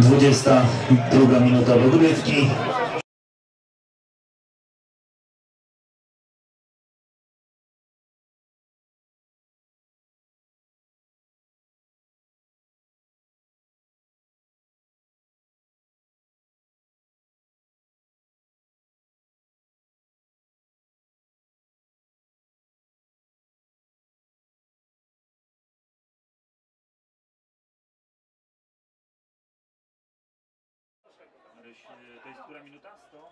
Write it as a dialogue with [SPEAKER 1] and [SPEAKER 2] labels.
[SPEAKER 1] 22 minuta dogrywki.
[SPEAKER 2] Maryś, e, to jest która minuta? 100?